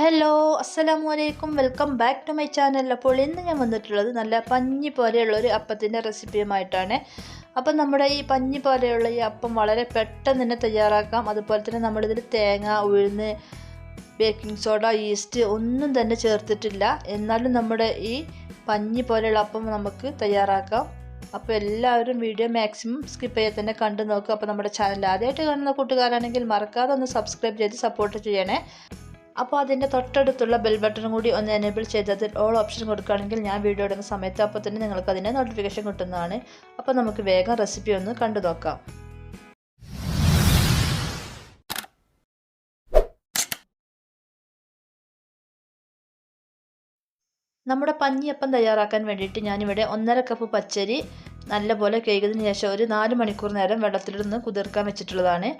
Hello അസ്സലാമു അലൈക്കും welcome back to my channel അപ്പോൾ ഇന്ന് ഞാൻ വന്നിട്ടുള്ളത് നല്ല പഞ്ഞി പോലെയുള്ള ഒരു അപ്പത്തിന്റെ റെസിപ്പിയുമായിട്ടാണ്. അപ്പം നമ്മുടെ ഈ പഞ്ഞി പോലെയുള്ള ഈ അപ്പം വളരെ പെട്ടെന്ന് തന്നെ തയ്യാറാക്കാം. അതുപോലെ തന്നെ നമ്മളിതിൽ തേങ്ങ ഉഴുന്ന് ബേക്കിംഗ് സോഡ ഈസ്റ്റ് ഒന്നും തന്നെ ചേർത്തിട്ടില്ല. എന്നാലും നമ്മുടെ ഈ പഞ്ഞി പോലെയുള്ള അപ്പം നമുക്ക് തയ്യാറാക്കാം. അപ്പോൾ എല്ലാവരും വീഡിയോ മാക്സിമം സ്കിപ്പ് ചെയ്യാൻ തന്നെ കണ്ടു നോക്കുക. അപ്പോൾ നമ്മുടെ ചാനൽ ആദ്യമായിട്ട് കാണുന്ന കൂട്ടുകാരാണെങ്കിൽ മറക്കാതെ ഒന്ന് സബ്സ്ക്രൈബ് ചെയ്ത് സപ്പോർട്ട് ചെയ്യണേ. അപ്പോൾ അതിന്റെ തൊട്ടടുത്തുള്ള ബെൽ ബട്ടൺ കൂടി ഒന്ന് എനേബിൾ ചെയ്തതിൽ ഓൾ ഓപ്ഷൻ കൊടുക്കുകയാണെങ്കിൽ ഞാൻ വീഡിയോ ഇടുന്ന സമയത്ത് അപ്പോൾ തന്നെ നിങ്ങൾക്ക് അതിന്റെ നോട്ടിഫിക്കേഷൻ കിട്ടുന്നതാണ്. അപ്പോൾ നമുക്ക് വേഗം റെസിപ്പി ഒന്ന് കണ്ടു നോക്കാം. നമ്മുടെ പഞ്ഞിയപ്പം തയ്യാറാക്കാൻ വേണ്ടിയിട്ട് ഞാനിവിടെ ഒന്നര കപ്പ് പച്ചരി നല്ലപോലെ കഴുകിയതിന് ശേഷം ഒരു നാല് മണിക്കൂർ നേരം വെള്ളത്തിലിരുന്ന് കുതിർക്കാൻ വെച്ചിട്ടുള്ളതാണ്.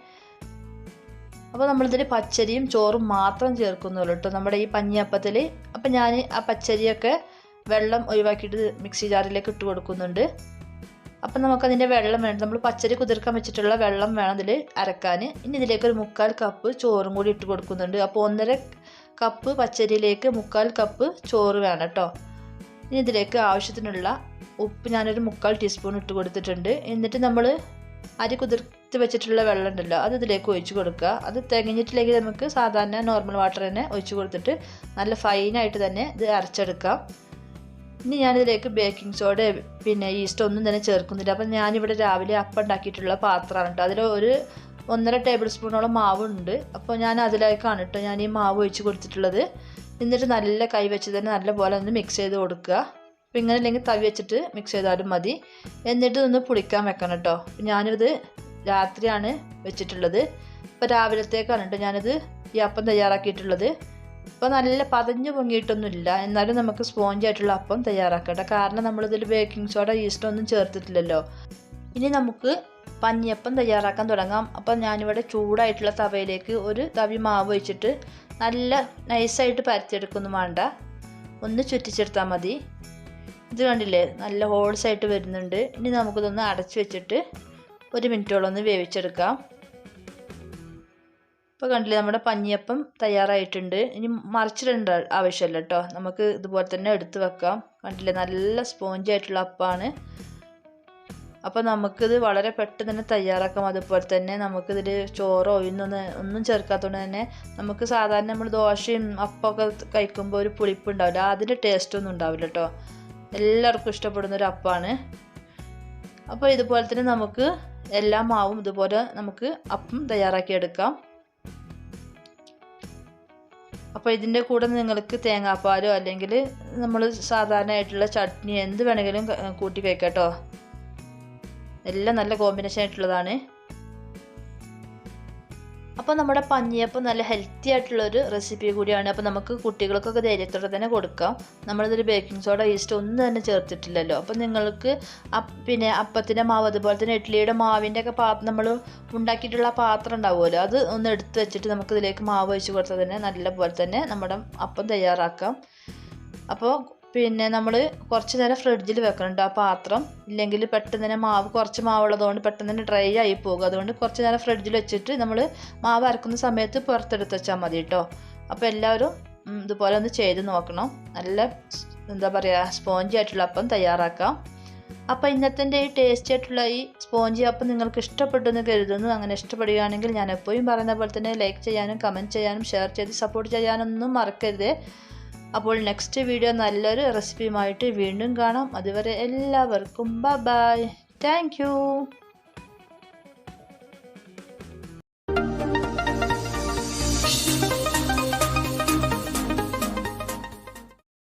അപ്പോൾ നമ്മളിതിൽ പച്ചരിയും ചോറും മാത്രം ചേർക്കുന്നുള്ളൂ കേട്ടോ നമ്മുടെ ഈ പഞ്ഞിയപ്പത്തിൽ അപ്പോൾ ഞാൻ ആ പച്ചരിയൊക്കെ വെള്ളം ഒഴിവാക്കിയിട്ട് മിക്സി ജാറിലേക്ക് ഇട്ട് കൊടുക്കുന്നുണ്ട്. അപ്പം നമുക്കതിന്റെ വെള്ളം വേണം നമ്മൾ പച്ചരി കുതിർക്കാൻ വെച്ചിട്ടുള്ള വെള്ളം വേണം ഇതിൽ അരക്കാൻ ഇനി ഇതിലേക്ക് ഒരു മുക്കാൽ കപ്പ് ചോറും കൂടി ഇട്ട് കൊടുക്കുന്നുണ്ട്. അപ്പോൾ ഒന്നര കപ്പ് പച്ചരിയിലേക്ക് മുക്കാൽ കപ്പ് ചോറ് വേണം കേട്ടോ ഇനി ഇതിലേക്ക് ആവശ്യത്തിനുള്ള ഉപ്പ് ഞാനൊരു മുക്കാൽ ടീസ്പൂൺ ഇട്ട് കൊടുത്തിട്ടുണ്ട്. എന്നിട്ട് നമ്മൾ അരി കുതിർത്ത് വെച്ചിട്ടുള്ള വെള്ളം ഉണ്ടല്ലോ അത് ഇതിലേക്ക് ഒഴിച്ച് കൊടുക്കുക. അത് തികഞ്ഞിട്ടില്ലെങ്കിൽ നമുക്ക് സാധാരണ നോർമൽ വാട്ടർ തന്നെ ഒഴിച്ച് കൊടുത്തിട്ട് നല്ല ഫൈനായിട്ട് തന്നെ ഇത് അരച്ചെടുക്കാം. ഇനി ഞാനിതിലേക്ക് ബേക്കിംഗ് സോഡ പിന്നെ ഈസ്റ്റ് ഒന്നും തന്നെ ചേർക്കുന്നില്ല. അപ്പം ഞാനിവിടെ രാവിലെ അപ്പം ഉണ്ടാക്കിയിട്ടുള്ള പാത്രമാണ് കേട്ടോ. അതിൽ ഒരു ഒന്നര ടേബിൾ സ്പൂണോളം മാവുണ്ട്. അപ്പോൾ ഞാൻ അതിലേക്കാണ് കേട്ടോ ഞാൻ ഈ മാവ് ഒഴിച്ച് കൊടുത്തിട്ടുള്ളത്. എന്നിട്ട് നല്ല കൈ വെച്ച് തന്നെ നല്ല പോലെ ഒന്ന് മിക്സ് ചെയ്ത് കൊടുക്കുക. അപ്പോൾ ഇങ്ങനെ അല്ലെങ്കിൽ തവി വെച്ചിട്ട് മിക്സ് ചെയ്താലും മതി. എന്നിട്ട് ഒന്ന് പുളിക്കാൻ വെക്കണം കേട്ടോ. ഞാനിത് രാത്രിയാണ് വെച്ചിട്ടുള്ളത്. ഇപ്പോൾ രാവിലത്തേക്കാണ് കേട്ടോ ഞാനിത് ഈ അപ്പം തയ്യാറാക്കിയിട്ടുള്ളത്. ഇപ്പോൾ നല്ല പതഞ്ഞു പൊങ്ങിയിട്ടൊന്നുമില്ല. എന്നാലും നമുക്ക് സ്പോഞ്ച് ആയിട്ടുള്ള അപ്പം തയ്യാറാക്കട്ടെ കാരണം നമ്മളിതിൽ ബേക്കിംഗ് സോഡ ഈസ്റ്റ് ഒന്നും ചേർത്തിട്ടില്ലല്ലോ. ഇനി നമുക്ക് പഞ്ഞിയപ്പം തയ്യാറാക്കാൻ തുടങ്ങാം. അപ്പം ഞാനിവിടെ ചൂടായിട്ടുള്ള തവയിലേക്ക് ഒരു തവി മാവ് വെച്ചിട്ട് നല്ല നൈസായിട്ട് പരത്തിയെടുക്കൊന്നും വേണ്ട. ഒന്ന് ചുറ്റിച്ചെടുത്താൽ മതി. ഇത് കണ്ടില്ലേ? നല്ല ഹോൾസ് ആയിട്ട് വരുന്നുണ്ട്. ഇനി നമുക്കിതൊന്ന് അടച്ചു വെച്ചിട്ട് ഒരു മിനിറ്റോളം ഒന്ന് വേവിച്ചെടുക്കാം. ഇപ്പോൾ കണ്ടില്ലേ നമ്മുടെ പഞ്ഞിയപ്പം തയ്യാറായിട്ടുണ്ട്. ഇനി മറിച്ചിടേണ്ട ആവശ്യമില്ല കേട്ടോ നമുക്ക് ഇതുപോലെ തന്നെ എടുത്ത് വെക്കാം. കണ്ടില്ലേ? നല്ല സ്പോഞ്ച് ആയിട്ടുള്ള അപ്പമാണ് അപ്പോൾ നമുക്കിത് വളരെ പെട്ടെന്ന് തന്നെ തയ്യാറാക്കാം. അതുപോലെ തന്നെ നമുക്കിതിൽ ചോറോ ഇന്നൊന്ന് ഒന്നും ചേർക്കാത്തതുകൊണ്ട് തന്നെ നമുക്ക് സാധാരണ നമ്മൾ ദോശയും അപ്പമൊക്കെ കഴിക്കുമ്പോൾ ഒരു പുളിപ്പ് ഉണ്ടാവില്ല. അതിന്റെ ടേസ്റ്റൊന്നും ഉണ്ടാവില്ല കേട്ടോ എല്ലാവർക്കും ഇഷ്ടപ്പെടുന്ന ഒരു അപ്പമാണ് അപ്പോൾ ഇതുപോലെ തന്നെ നമുക്ക് എല്ലാ മാവും ഇതുപോലെ നമുക്ക് അപ്പം തയ്യാറാക്കി എടുക്കാം. അപ്പോൾ ഇതിന്റെ കൂടെ നിങ്ങൾക്ക് തേങ്ങാപ്പാലോ അല്ലെങ്കിൽ നമ്മൾ സാധാരണയായിട്ടുള്ള ചട്നി എന്ത് വേണമെങ്കിലും കൂട്ടി കഴിക്കാം കേട്ടോ. എല്ലാം നല്ല കോമ്പിനേഷൻ ആയിട്ടുള്ളതാണ്. അപ്പോൾ നമ്മുടെ പഞ്ഞിയപ്പം നല്ല ഹെൽത്തി ആയിട്ടുള്ളൊരു റെസിപ്പി കൂടിയാണ്. അപ്പോൾ നമുക്ക് കുട്ടികൾക്കൊക്കെ ധൈര്യത്തോടെ തന്നെ കൊടുക്കാം. നമ്മളിതൊരു ബേക്കിംഗ് സോഡ ഈസ്റ്റ് ഒന്നും തന്നെ ചേർത്തിട്ടില്ലല്ലോ. അപ്പോൾ നിങ്ങൾക്ക് പിന്നെ അപ്പത്തിന്റെ മാവ് അതുപോലെ തന്നെ ഇഡ്ഡലിയുടെ മാവിന്റെ ഒക്കെ പാത്രം നമ്മൾ ഉണ്ടാക്കിയിട്ടുള്ള പാത്രം ഉണ്ടാവുമല്ലോ. അത് ഒന്ന് എടുത്ത് വെച്ചിട്ട് നമുക്ക് ഇതിലേക്ക് മാവ് ഒഴിച്ച് കൊടുത്താൽ തന്നെ നല്ല പോലെ തന്നെ നമ്മുടെ അപ്പം തയ്യാറാക്കാം. അപ്പോൾ പിന്നെ നമ്മൾ കുറച്ച് നേരം ഫ്രിഡ്ജിൽ വെക്കുന്നുണ്ട് ആ പാത്രം. ഇല്ലെങ്കിൽ പെട്ടെന്ന് തന്നെ മാവ് കുറച്ച് മാവുള്ളതുകൊണ്ട് പെട്ടെന്ന് തന്നെ ഡ്രൈ ആയി പോകും. അതുകൊണ്ട് കുറച്ച് നേരം ഫ്രിഡ്ജിൽ വെച്ചിട്ട് നമ്മൾ മാവ് അരക്കുന്ന സമയത്ത് പുറത്തെടുത്ത് വെച്ചാൽ മതി കേട്ടോ അപ്പോൾ എല്ലാവരും ഇതുപോലെ ഒന്ന് ചെയ്ത് നോക്കണം. നല്ല എന്താ പറയുക സ്പോഞ്ചി ആയിട്ടുള്ള അപ്പം തയ്യാറാക്കാം. അപ്പോൾ ഇന്നത്തെ ഈ ടേസ്റ്റി ആയിട്ടുള്ള ഈ സ്പോഞ്ചി അപ്പം നിങ്ങൾക്ക് ഇഷ്ടപ്പെട്ടു എന്ന് കരുതുന്നു. അങ്ങനെ ഇഷ്ടപ്പെടുകയാണെങ്കിൽ ഞാൻ എപ്പോഴും പറയുന്ന പോലെ തന്നെ ലൈക്ക് ചെയ്യാനും കമന്റ് ചെയ്യാനും ഷെയർ ചെയ്ത് സപ്പോർട്ട് ചെയ്യാനൊന്നും മറക്കരുത്. അപ്പോൾ നെക്സ്റ്റ് വീഡിയോ നല്ലൊരു റെസിപ്പിയുമായിട്ട് വീണ്ടും കാണാം. അതുവരെ എല്ലാവർക്കും ബ ബായ് താങ്ക്